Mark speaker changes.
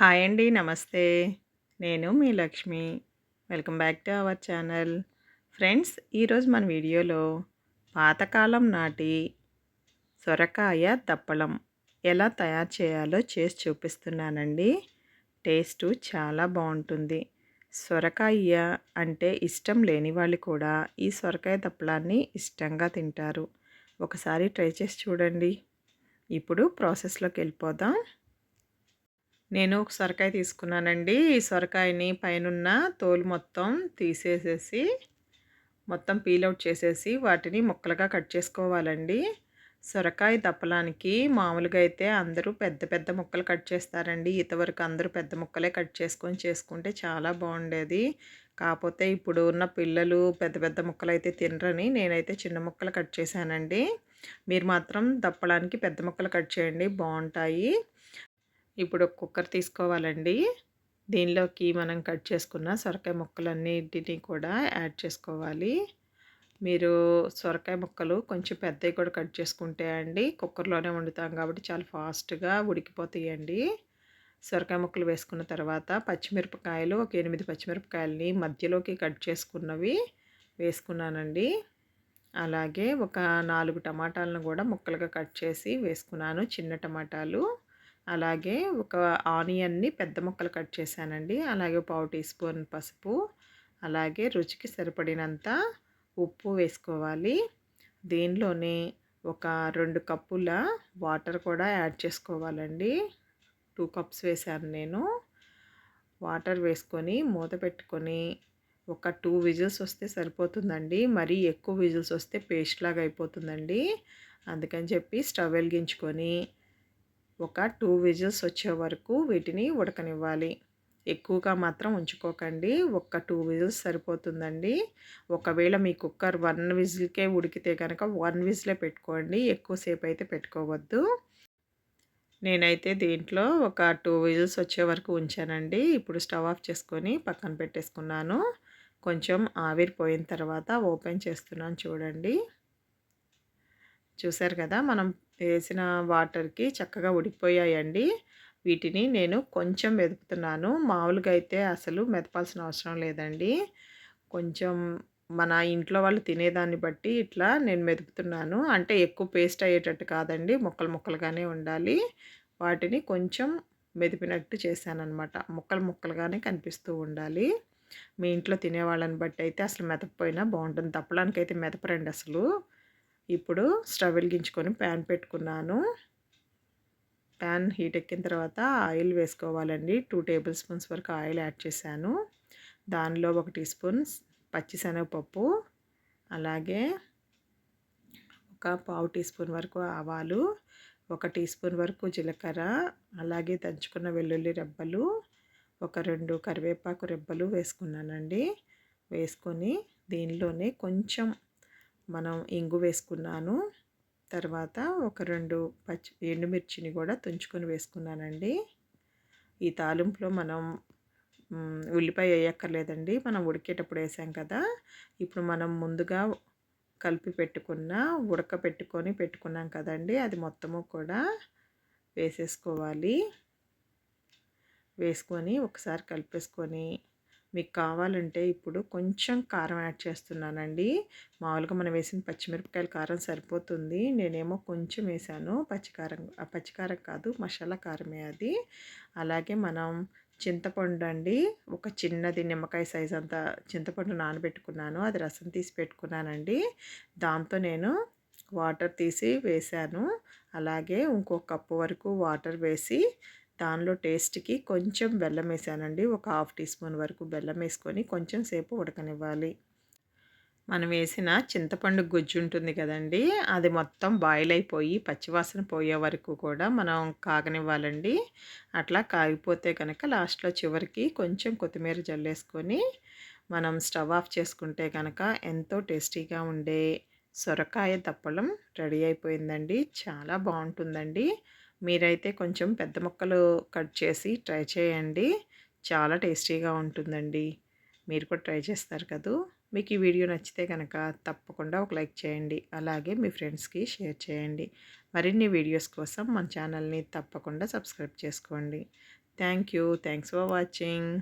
Speaker 1: Hi అండి నమస్తే. నేను మీ Lakshmi. Welcome back to our channel. Friends ఈరోజు మన వీడియోలో పాతకాలం నాటి సొరకాయ దప్పలం ఎలా తయారు చేయాలో చేసి చూపిస్తున్నానండి. టేస్టు చాలా బాగుంటుంది. సొరకాయ అంటే ఇష్టం లేని వాళ్ళు కూడా ఈ సొరకాయ దప్పలాన్ని ఇష్టంగా తింటారు. ఒకసారి ట్రై చేసి చూడండి. ఇప్పుడు ప్రాసెస్లోకి వెళ్ళిపోదాం. నేను ఒక సొరకాయ తీసుకున్నానండి. ఈ సొరకాయని పైనున్న తోలు మొత్తం తీసేసేసి మొత్తం పీలౌట్ చేసేసి వాటిని ముక్కలుగా కట్ చేసుకోవాలండి. సొరకాయ దప్పలానికి మామూలుగా అయితే అందరూ పెద్ద పెద్ద ముక్కలు కట్ చేస్తారండి. ఇంతవరకు అందరూ పెద్ద ముక్కలే కట్ చేసుకొని చేసుకుంటే చాలా బాగుండేది. కాకపోతే ఇప్పుడు ఉన్న పిల్లలు పెద్ద పెద్ద ముక్కలు అయితే తినరని నేనైతే చిన్న ముక్కలు కట్ చేశానండి. మీరు మాత్రం దప్పడానికి పెద్ద ముక్కలు కట్ చేయండి. బాగుంటాయి. ఇప్పుడు ఒక కుక్కర్ తీసుకోవాలండి. దీనిలోకి మనం కట్ చేసుకున్న సొరకాయ ముక్కలన్నిటిని కూడా యాడ్ చేసుకోవాలి. మీరు సొరకాయ ముక్కలు కొంచెం పెద్దవి కూడా కట్ చేసుకుంటే అండి కుక్కర్లోనే వండుతాం కాబట్టి చాలా ఫాస్ట్గా ఉడికిపోతాయండి. సొరకాయ ముక్కలు వేసుకున్న తర్వాత పచ్చిమిరపకాయలు ఒక ఎనిమిది పచ్చిమిరపకాయలని మధ్యలోకి కట్ చేసుకున్నవి వేసుకున్నానండి. అలాగే ఒక నాలుగు టమాటాలను కూడా ముక్కలుగా కట్ చేసి వేసుకున్నాను చిన్న టమాటాలు. అలాగే ఒక ఆనియన్ని పెద్ద ముక్కలు కట్ చేశానండి. అలాగే పావు టీ స్పూన్ పసుపు అలాగే రుచికి సరిపడినంత ఉప్పు వేసుకోవాలి. దీనిలోనే ఒక రెండు కప్పుల వాటర్ కూడా యాడ్ చేసుకోవాలండి. టూ కప్స్ వేశాను నేను. వాటర్ వేసుకొని మూత పెట్టుకొని ఒక టూ విజిల్స్ వస్తే సరిపోతుందండి. మరీ ఎక్కువ విజిల్స్ వస్తే పేస్ట్ లాగా అయిపోతుందండి. అందుకని చెప్పి స్టవ్ వెలిగించుకొని ఒక టూ విజిల్స్ వచ్చే వరకు వీటిని ఉడకనివ్వాలి. ఎక్కువగా మాత్రం ఉంచుకోకండి. ఒక్క టూ విజిల్స్ సరిపోతుందండి. ఒకవేళ మీ కుక్కర్ వన్ విజిల్కే ఉడికితే కనుక వన్ విజిలే పెట్టుకోండి. ఎక్కువసేపు అయితే పెట్టుకోవద్దు. నేనైతే దీంట్లో ఒక టూ విజిల్స్ వచ్చే వరకు ఉంచానండి. ఇప్పుడు స్టవ్ ఆఫ్ చేసుకొని పక్కన పెట్టేసుకున్నాను. కొంచెం ఆవిరిపోయిన తర్వాత ఓపెన్ చేస్తున్నాను చూడండి. చూసారు కదా! మనం వేసిన వాటర్కి చక్కగా ఉడికిపోయాయండి. వీటిని నేను కొంచెం మెదుపుతున్నాను మామూలుగా అయితే అసలు మెదపాల్సిన అవసరం లేదండి. కొంచెం మన ఇంట్లో వాళ్ళు తినేదాన్ని బట్టి ఇట్లా నేను మెదుపుతున్నాను. అంటే ఎక్కువ పేస్ట్ అయ్యేటట్టు కాదండి. ముక్కలు ముక్కలుగానే ఉండాలి. వాటిని కొంచెం మెదిపినట్టు చేశానమాట ముక్కలు ముక్కలుగానే కనిపిస్తూ ఉండాలి. మీ ఇంట్లో తినేవాళ్ళని బట్టి అయితే అసలు మెదకపోయినా బాగుంటుంది. తప్పడానికి అయితే మెదపరండి అసలు. ఇప్పుడు స్టవ్ వెలిగించుకొని ప్యాన్ పెట్టుకున్నాను. ప్యాన్ హీట్ ఎక్కిన తర్వాత ఆయిల్ వేసుకోవాలండి. టూ టేబుల్ స్పూన్స్ వరకు ఆయిల్ యాడ్ చేశాను. దానిలో ఒక టీ స్పూన్ పచ్చిశనగపప్పు అలాగే ఒక పావు టీ స్పూన్ వరకు ఆవాలు ఒక టీ స్పూన్ వరకు జీలకర్ర అలాగే దంచుకున్న వెల్లుల్లి రెబ్బలు ఒక రెండు కరివేపాకు రెబ్బలు వేసుకున్నానండి. వేసుకొని దీనిలోనే కొంచెం మనం ఇంగు వేసుకున్నాను. తర్వాత ఒక రెండు పచ్చి ఎండుమిర్చిని కూడా తుంచుకొని వేసుకున్నానండి. ఈ తాలింపులో మనం ఉల్లిపాయ వేయక్కర్లేదండి. మనం ఉడికేటప్పుడు వేసాం కదా. ఇప్పుడు మనం ముందుగా కలిపి పెట్టుకున్న ఉడక పెట్టుకొని పెట్టుకున్నాం కదండి. అది మొత్తము కూడా వేసేసుకోవాలి. వేసుకొని ఒకసారి కలిపేసుకొని మీకు కావాలంటే ఇప్పుడు కొంచెం కారం యాడ్ చేస్తున్నానండి. మామూలుగా మనం వేసిన పచ్చిమిరపకాయల కారం సరిపోతుంది. నేనేమో కొంచెం వేసాను. పచ్చికారం పచ్చికారం కాదు మసాలా కారమే అది. అలాగే మనం చింతపండు అండి ఒక చిన్నది నిమ్మకాయ సైజ్ అంత చింతపండు నానబెట్టుకున్నాను. అది రసం తీసి పెట్టుకున్నానండి. దాంతో నేను వాటర్ తీసి వేశాను అలాగే ఇంకో కప్పు వరకు వాటర్ వేసి దానిలో టేస్ట్కి కొంచెం బెల్లం వేసానండి. ఒక హాఫ్ టీ స్పూన్ వరకు బెల్లం వేసుకొని కొంచెం సేపు ఉడకనివ్వాలి. మనం వేసిన చింతపండు గుజ్జు ఉంటుంది కదండి అది మొత్తం బాయిల్ అయిపోయి పచ్చివాసన పోయే వరకు కూడా మనం కాగనివ్వాలండి. అట్లా కాగిపోతే కనుక లాస్ట్లో చివరికి కొంచెం కొత్తిమీర జల్లేసుకొని మనం స్టవ్ ఆఫ్ చేసుకుంటే కనుక ఎంతో టేస్టీగా ఉండే సొరకాయ తప్పలం రెడీ అయిపోయిందండి. చాలా బాగుంటుందండి. మీరైతే కొంచెం పెద్ద ముక్కలు కట్ చేసి ట్రై చేయండి. చాలా టేస్టీగా ఉంటుందండి. మీరు కూడా ట్రై చేస్తారు కదూ. మీకు ఈ వీడియో నచ్చితే కనుక తప్పకుండా ఒక లైక్ చేయండి. అలాగే మీ ఫ్రెండ్స్కి షేర్ చేయండి. మరిన్ని వీడియోస్ కోసం మన ఛానల్ని తప్పకుండా సబ్స్క్రైబ్ చేసుకోండి. Thank you. Thanks for watching.